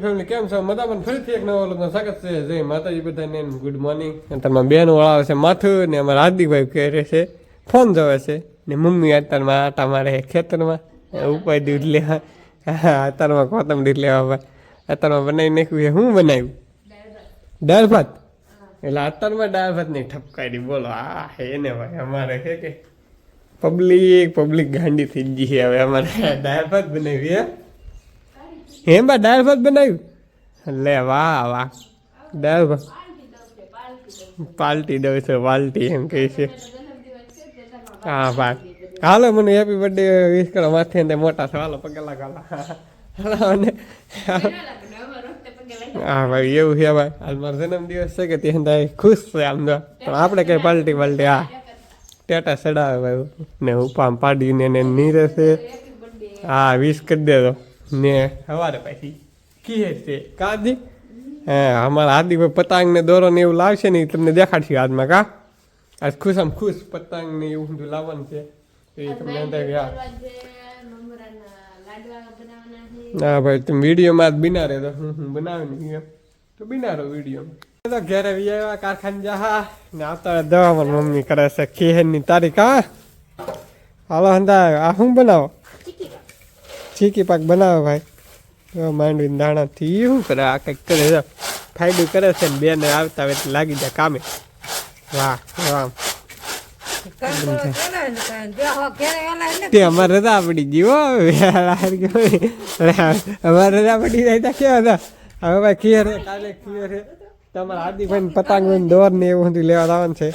Family કેમ છો? મજામાં? ફરીથી એક નવો લોકો સ્વાગત છે. જય માતાજી બધાને ગુડ મોર્નિંગ તમારા બેન વાળા છે માથું ને અમારા હાર્દિકભાઈ કહે છે. ફોન જોવે છે. ને મમ્મી અત્યારમાં આટા મારે ખેતરમાં. ઉપાય દૂધ લેવા. અત્યારમાં અત્યારમાં કોથમડી લેવા ભાઈ અત્યારમાં બનાવી નાખ્યું એ હું બનાવ્યું? દાળ ભાત. એટલે અત્યારમાં દાળ ભાત નહીં ઠપકારી બોલો આ હે ને ભાઈ અમારે કે પબ્લિક પબ્લિક ગાંડી થઈ ગઈ હવે અમારે. દાળ ભાત બનાવી હે હે દાળ બનાવ્યું? લે વાહ વાહ. દાળ ભાત. પાલટી દઉં છે, પાલટી એમ કહે છે. હા, ભાઈ. હાલો, મને હેપી બર્થડે વિશ કરો. માથે ને મોટા છો. હાલો પગલા ગાલા હાલો, અને હા, ભાઈ, એવું છે, ભાઈ. હાલ મારો જન્મદિવસ છે કે ત્યાં થાય ખુશ છે આમ તો. પણ આપણે કઈ પાલટી પાલટી, હા. ટેટા ચડાવે, ભાઈ. ને ઉપામ પાડીને ને નીરે છે હા વિશ કરી દેજો. ને સવારે પાછી કીએ છે કાદી. હે અમારા હાર્દિકભાઈ પતંગ ને દોરો ને એવું લાવશે ને તમને દેખાડશે આજમાં કા? આજ ખુશ આમ ખુશ પતંગ ને એવું બધું લાવવાનું છે. એ તમને અંદર હા ભાઈ તમે વિડીયોમાં જ બિના રહે તો હું હું બનાવી નહીં એમ. તો બિના રહો વિડીયોમાં તો ઘરે વિયા કારખાને જહા ને આવતા મારી મમ્મી કરે છે ખેહરની તારીખ હા. હાલો હંદા આ શું બનાવો? ચીકી પાક બનાવો ભાઈ. માંડવીને દાણાથી શું કરે? આ કંઈક કરે ફાયદો કરે છે ને બેને આવતા હોય એટલે લાગી જાય કામે. વાહ વાહ. તે અમારે રજા પડી ગયો અમારે રજા પડી જાય ત્યાં કેવા હતા? હવે ભાઈ ખીયર કાલે ખીયર તમારા ને પતંગ ભાઈ દોર ને એવું બધું લેવા આવવાનું છે.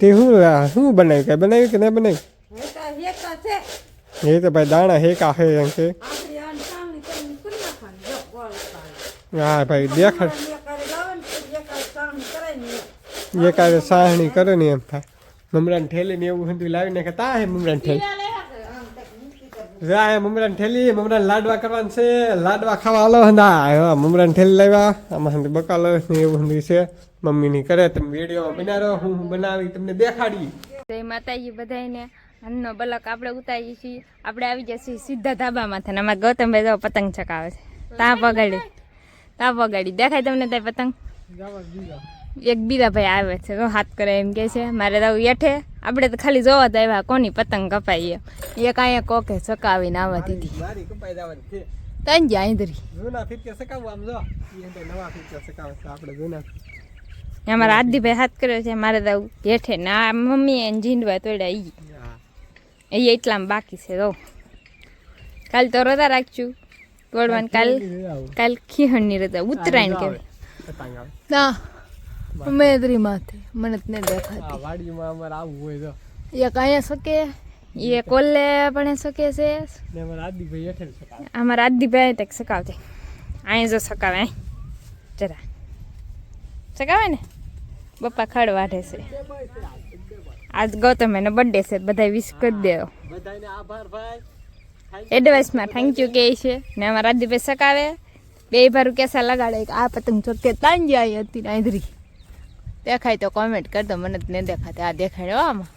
તે શું શું બનાવ્યું? કઈ બનાવ્યું કે નહીં બનાવ્યું? એ તો ભાઈ દાણા હેકા હે એમ કે. હા ભાઈ દેખાડ. એ કાંઈ સાહણી કરે ને એમ થાય. મમરાને ઠેલી ને એવું હંધું લાવી નાખે તા હે મમરાને ઠેલી? જા મમરાને ઠેલી મમરાને લાડવા કરવાના છે. લાડવા ખાવા હાલો હંદા હા મમરાને ઠેલી લાવ્યા. આમાં હંધી બકાલો ને એવું હંધી છે. મમ્મીની કરે તમે વિડીયોમાં બનાવો હું હું બનાવી તમને દેખાડી. જય માતાજી બધાને અન્નનો બલક આપણે ઉતારીએ છીએ. આપણે આવી જઈએ સીધા ધાબામાં થઈને. અમારે ગૌતમભાઈ જો પતંગ ચકાવે છે. તા પગાડી. તા પગાડી. દેખાય તમને ત્યાં પતંગ? એક બીજા ભાઈ આવે છે. હાથ કરે એમ કે છે. મારે તો એઠે આપણે તો ખાલી જોવા આવ્યા કોની પતંગ કપાઈ એક અહીંયા કોકે ચકાવીને આવવા દીધી. તન જ આંધરી જૂના ફીટકે સકાવું આમ જો. નવા ફીટકે સકાવે છે આપણે જૂના. અમારા આદિભાઈ હાથ કર્યો છે. મારે તો હેઠે ના મમ્મી એને જીંડવા તોડ્યા ઈ. એ એટલામાં બાકી છે તો કાલ તો રજા રાખશું તોડવાનું કાલ કાલ ખીહણની રજા ઉત્તરાયણ આવે ના મેદરી માથે મને જ નહીં દેખાતી વાડીમાં અમારે આવું હોય તો એક અહીંયા શકે એ કોલે પણ શકે છે અમારા આદિભાઈ તક સકાવતે અહીંયા જો સકાવે અહીં જરા સકાવે ને બપ્પા ખડ વાઢે છે આજ ગૌતમ એનો બર્થડે છે બધા વિશ કરી દેવો બધાને આભાર ભાઈ. એડવાઇસમાં થેન્ક યુ કહે છે. ને અમારા રાજદીપે સકાવે બે ભારું કેસા લગાડે. આ પતંગ ચોકે તાન આવી હતી આંધરી દેખાય તો કોમેન્ટ કરતો મને જ નહીં દેખાતા. આ દેખાડે આમાં.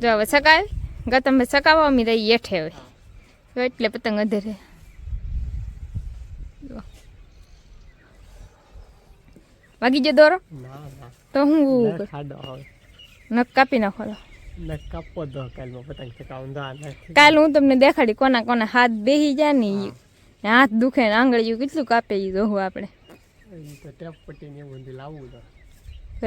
જો હવે સકાવે ભાઈ સકાવો અમે રહી હેઠે હોય એટલે પતંગ અધેરે. વાગી જો દોરો? તો હું ખાડો હવે. નખ કાપી નાખો તો. ના કાપો દો કાલમાં પતંગ ચકાવું દો કાલ હું તમને દેખાડી કોના કોના હાથ બેહી જાય ને હાથ દુખે ને આંગળીયું કેટલું કાપે એ જોવું આપણે. તો ટેપ પટ્ટી ને એવું લાવવું તો.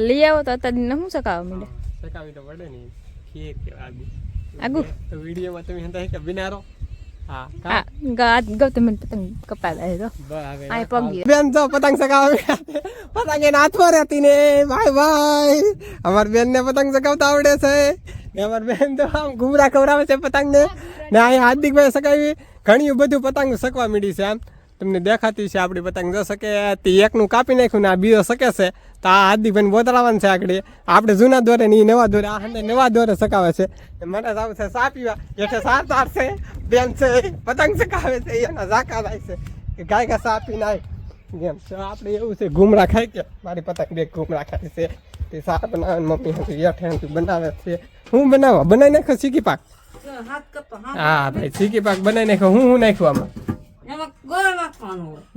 લઈ આવો તો અત્યારે ને શું સકાવવા માંડે? ચકાવી તો પડે ને ખેર કે આગુ આગુ. તો વિડીયોમાં તમે હતા કે બિનારો? ગૌતમ પતંગ કપા દે તો. આ પગી બેન તો પતંગ ચગાવે પતંગ એના હાથમાં રહેતી ને. ભાઈ ભાઈ. અમારી બેન ને પતંગ ચગાવતા આવડે છે. ને અમારી બેન તો આમ ઘૂમરા ખવડાવે છે પતંગ ને ને અહીંયા હાર્દિકભાઈ સગાવી. ઘણી બધું પતંગ શકવા માંડી છે આમ. તમને દેખાતી છે આપણી પતંગ. જો શકે તે એકનું કાપી નાખ્યું ને આ બીજો શકે છે. તો આ હાર્દિકભાઈને બોતરાવાનું છે આગળ. આપણે જૂના દોરે ને ઈ નવા દોરે. આ નવા દોરે સકાવે છે. મને જાવ છે સા પીવા એટલે સાર તાર છે. બેન છે પતંગ ચકાવે છે એના ઝાકા થાય છે. કે ગાય ઘાસ સા પીને આવી જેમ તો આપણે એવું છે ગુમરા ખાઈ કે મારી પતંગ બે ગુમરા ખાય છે. તે સા બનાવે મમ્મી હતી હેઠે બનાવે છે. હું બનાવવા? બનાવી નાખો શીખી પાક? હા ભાઈ ચીકી પાક બનાવી નાખ્યો હું હું નાખ્યું આમાં?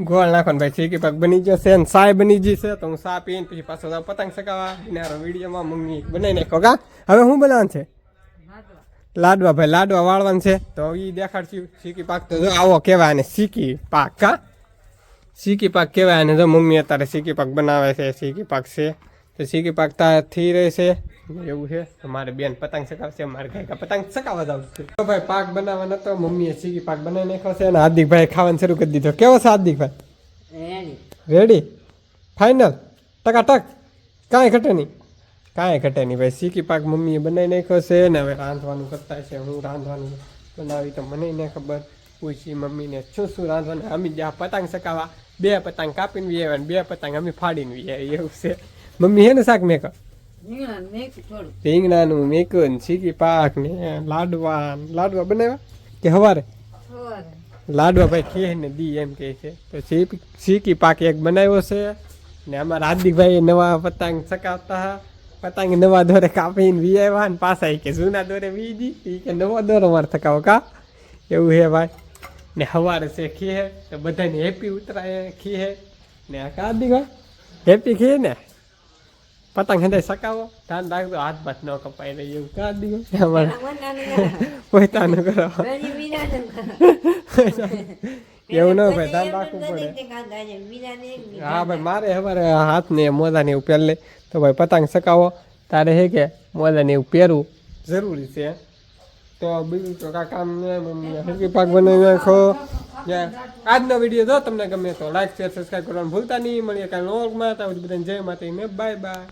ગોળ નાખવાનું ભાઈ ચીકી પાક બની ગયો છે અને સાય બની ગઈ છે. તો હું સા પીને પછી પાછો પતંગ ચગાવવા. વિડીયોમાં મમ્મી બનાવી નાખ્યો કા? હવે હું બનાવવાનું છે? લાડવા ભાઈ લાડવા વાળવાનું છે. તો એ દેખાડશું. સીકી પાક તો જો આવો કહેવાય અને સીકી પાક કા સીકી પાક કહેવાય અને જો મમ્મી અત્યારે સીકી પાક બનાવે છે સીકી પાક છે. તો સીકી પાક થઈ રહે છે. એવું છે. મારે બેન પતંગ ચકાવશે મારે કઈ પતંગ ચકાવવા જાવ છે. તો ભાઈ પાક બનાવવાનો તો મમ્મીએ સીકી પાક બનાવી નાખ્યો છે અને હાર્દિકભાઈ ખાવાનું શરૂ કરી દીધો. કેવો છે હાર્દિકભાઈ? રેડી રેડી ફાઇનલ ટકાટક? કાંઈ ઘટે નહીં. કાંઈ ઘટે નહીં. ભાઈ સીકી પાક મમ્મીએ બનાવી નાખ્યો છે ને હવે રાંધવાનું કરતા છે. હું રાંધવાનું બનાવી તો મને નહીં ખબર. પૂછી મમ્મીને શું શું રાંધવાનું? અમે જ્યાં પતંગ ચકાવવા બે પતંગ કાપીને વી આવ્યા ને બે પતંગ અમે ફાડીને વી આવી એવું છે. મમ્મી હે ને શાક મેક? મેક રીંગણાનું મેકન સીકી પાક ને લાડવા. લાડવા બનાવ્યા? કે સવારે લાડવા ભાઈ ખીર ને દી એમ કહે છે. તો સીકી પાક એક બનાવ્યો છે ને અમારા હાર્દિકભાઈ નવા પતંગ ચકાવતા હતા પતંગ નવા દોરે કાપીને વી આવ્યા ને પાછા કે જૂના દોરે વી દી ઈ કે નવો દોરો મારે થકાવો કા એવું હે ભાઈ ને હવારે છે ખીહે તો બધાને હેપી ઉતરાય ખીહે ને આ કા હાર્દિકભાઈ હેપી ખીહે ને પતંગ હંધાઈ સકાવો ધ્યાન રાખજો હાથ બાથ ન કપાય ને એવું કા હાર્દિકભાઈ અમારે પોતાનું કરો એવું ન ભાઈ ધાન રાખવું પડે હા ભાઈ મારે હવે હાથ ને મોજા ને એવું પહેરલે તો ભાઈ પતંગ સકાવો તારે હે કે મોલાને એવું પહેરવું. જરૂરી છે. તો બીજું તો કાંઈ કામ હરકી પાક બનાવી નાખો. આજનો વીડિયો જો તમને ગમે તો લાઈક શેર સબસ્ક્રાઈબ કરવાનું ભૂલતા નહીં. મળીએ કાલે નોર્ગમાં તો બધાને જય માતા બાય બાય